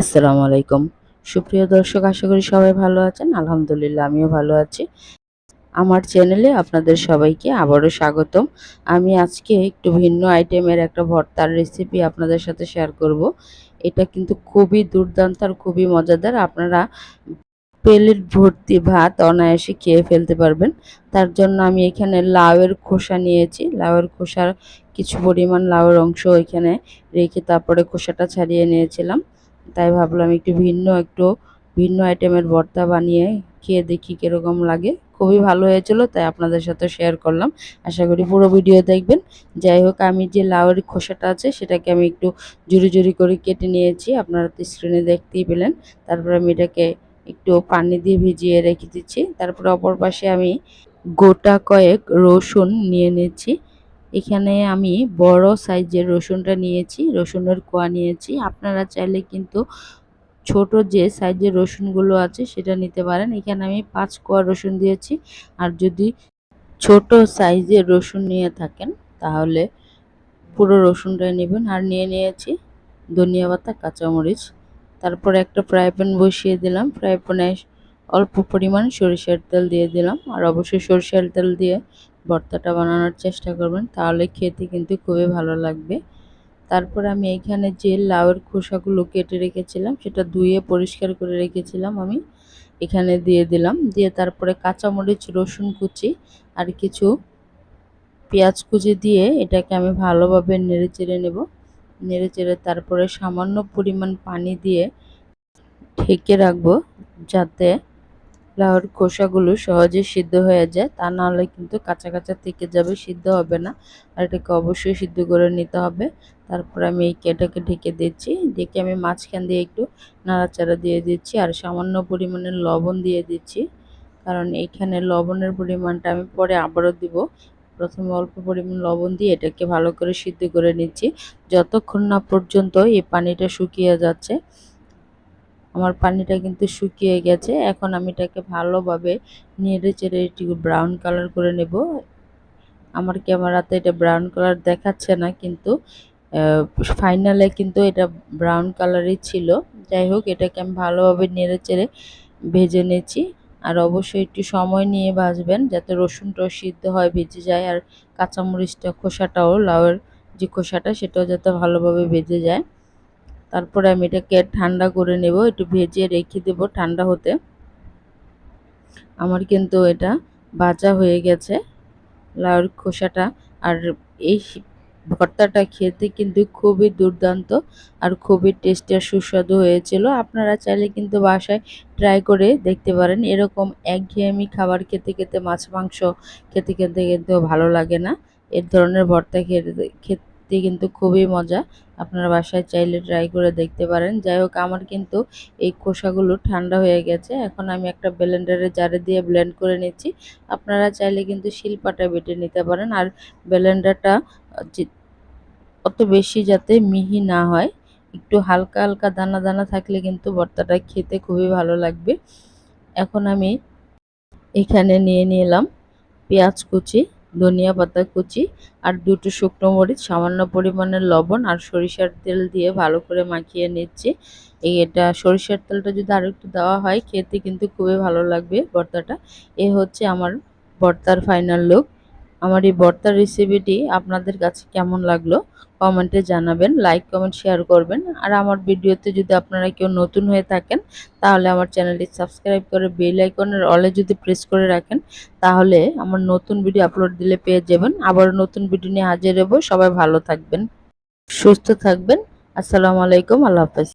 আসসালামু আলাইকুম। সুপ্রিয় দর্শক, আশা করি সবাই ভালো আছেন। আলহামদুলিল্লাহ, আমিও ভালো আছি। আমার চ্যানেলে আপনাদের সবাইকে আবারও স্বাগতম। আমি আজকে একটু ভিন্ন আইটেমের একটা ভর্তার রেসিপি আপনাদের সাথে শেয়ার করব। এটা কিন্তু খুবই দুর্দান্ত আর খুবই মজাদার। আপনারা প্লেট ভর্তি ভাত অনায়াসে খেয়ে ফেলতে পারবেন। তার জন্য আমি এখানে লাউয়ের খোসা নিয়েছি। লাউয়ের খোসার কিছু পরিমাণ লাউয়ের অংশ এখানে রেখে তারপরে খোসাটা ছাড়িয়ে নিয়েছিলাম। তাই ভাবলাম একটু ভিন্ন একটু ভিন্ন আইটেমের ভর্তা বানিয়ে খেয়ে দেখি কীরকম লাগে। খুবই ভালো হয়েছিল, তাই আপনাদের সাথে শেয়ার করলাম। আশা করি পুরো ভিডিও দেখবেন। যাই হোক, আমি যে লাউয়ের খোসাটা আছে, সেটাকে আমি একটু জুড়ি জুড়ি করে কেটে নিয়েছি। আপনারা তো স্ক্রিনে দেখতেই পেলেন। তারপর আমি এটাকে একটু পানি দিয়ে ভিজিয়ে রেখে দিচ্ছি। তারপর অপর পাশে আমি গোটা কয়েক রসুন নিয়ে নিচ্ছি। এখানে আমি বড় সাইজের রসুনটা নিয়েছি, রসুনের কোয়া নিয়েছি। আপনারা চাইলে কিন্তু ছোট যে সাইজের রসুনগুলো আছে সেটা নিতে পারেন। এখানে আমি পাঁচ কোয়া রসুন দিয়েছি। আর যদি ছোট সাইজের রসুন নিয়ে থাকেন, তাহলে পুরো রসুনটাই নেবেন। আর নিয়ে নিয়েছি ধনিয়া পাতা, কাঁচামরিচ। তারপর একটা ফ্রাই প্যান বসিয়ে দিলাম। ফ্রাই প্যানে অল্প পরিমাণ সরিষার তেল দিয়ে দিলাম। আর অবশ্যই সরিষার তেল দিয়ে ভর্তাটা বানানোর চেষ্টা করবেন, তাহলে খেতে কিন্তু খুবই ভালো লাগবে। তারপর আমি এখানে যে লাউয়ের খোসাগুলো কেটে রেখেছিলাম, সেটা ধুয়ে পরিষ্কার করে রেখেছিলাম আমি। এখানে দিয়ে দিলাম, দিয়ে তারপরে কাঁচামরিচ, রসুন কুচি আর কিছু পেঁয়াজ কুচি দিয়ে এটাকে আমি ভালোভাবে নেড়ে চেড়ে নেব। নেড়ে চেড়ে তারপরে সামান্য পরিমাণ পানি দিয়ে ঢেকে রাখব, যাতে লাউর খোসাগুলো সহজে সিদ্ধ হয়ে যায়। তা নাহলে কিন্তু কাঁচা কাঁচা থেকে যাবে, সিদ্ধ হবে না। আর এটাকে অবশ্যই সিদ্ধ করে নিতে হবে। তারপর আমি এই কেটাকে ঢেকে দিচ্ছি। ঢেকে আমি মাঝখান দিয়ে একটু নাড়াচাড়া দিয়ে দিচ্ছি আর সামান্য পরিমাণে লবণ দিয়ে দিচ্ছি। কারণ এইখানে লবণের পরিমাণটা আমি পরে আবারও দিব। প্রথমে অল্প পরিমাণ লবণ দিয়ে এটাকে ভালো করে সিদ্ধ করে নিচ্ছি। যতক্ষণ না পর্যন্ত এই পানিটা শুকিয়ে যাচ্ছে আমার পানিটা কিন্তু শুকিয়ে গেছে। এখন আমি এটাকে ভালোভাবে নেড়ে চেড়ে এটি ব্রাউন কালার করে নেব। আমার ক্যামেরাতে এটা ব্রাউন কালার দেখাচ্ছে না, কিন্তু ফাইনালে কিন্তু এটা ব্রাউন কালারই ছিল। যাই হোক, এটাকে আমি ভালোভাবে নেড়ে চেড়ে ভেজে নিয়েছি আর অবশ্যই একটু সময় নিয়ে ভাজবেন, যাতে রসুনটাও সিদ্ধ হয়, ভেজে যায়। আর কাঁচামরিচটা, খোসাটাও, লাউয়ের যে খোসাটা, সেটাও যাতে ভালোভাবে ভেজে যায়। তারপরে আমি এটাকে ঠান্ডা করে নেব, একটু ভেজে রেখে দেব ঠান্ডা হতে। আমার কিন্তু এটা ভাজা হয়ে গেছে, লাউর খোসাটা। আর এই ভর্তাটা খেতে কিন্তু খুবই দুর্দান্ত আর খুবই টেস্টি আর সুস্বাদু হয়েছিল। আপনারা চাইলে কিন্তু বাসায় ট্রাই করে দেখতে পারেন। এরকম একঘেয়েমি খাবার খেতে খেতে, মাছ মাংস খেতে খেতে কিন্তু ভালো লাগে না। এর ধরনের ভর্তা খেতে খেতে কিন্তু খুবই মজা। আপনারা বাসায় চাইলে ট্রাই করে দেখতে পারেন। যাই হোক আমার কিন্তু এই খোসাগুলো ঠান্ডা হয়ে গেছে। এখন আমি একটা ব্লেন্ডারে জারে দিয়ে ব্লেন্ড করে নিচ্ছি। আপনারা চাইলে কিন্তু শিলপাটা বেটে নিতে পারেন। আর ব্লেন্ডারটা অত বেশি যাতে মিহি না হয়, একটু হালকা হালকা দানা দানা থাকলে কিন্তু ভর্তাটা খেতে খুবই ভালো লাগবে। এখন আমি এখানে নিয়ে নিলাম পেঁয়াজ কুচি। ধনিয়া পাতা কুচি আর দুটো শুকনো মরিচ, সামান্য পরিমাণের লবণ আর সরিষার তেল দিয়ে ভালো করে মাখিয়ে নিচ্ছি। এই এটা সরিষার তেলটা যদি আরও একটু দেওয়া হয়, খেতে কিন্তু খুবই ভালো লাগবে ভর্তাটা এ হচ্ছে আমার ভর্তার ফাইনাল লুক আমার এই ভর্তার রেসিপিটি আপনাদের কাছে কেমন লাগল, কমেন্টে জানাবেন লাইক কমেন্ট শেয়ার করবেন। আর আমার ভিডিওতে যদি আপনারা কেউ নতুন হয়ে থাকেন, তাহলে আমার চ্যানেলটি সাবস্ক্রাইব করে বেল আইকনের অলে যদি প্রেস করে রাখেন, তাহলে আমার নতুন ভিডিও আপলোড দিলে পেয়ে যাবেন। আবার নতুন ভিডিও নিয়ে হাজির হব। সবাই ভালো থাকবেন, সুস্থ থাকবেন। আসসালামু আলাইকুম, আল্লাহ হাফেজ।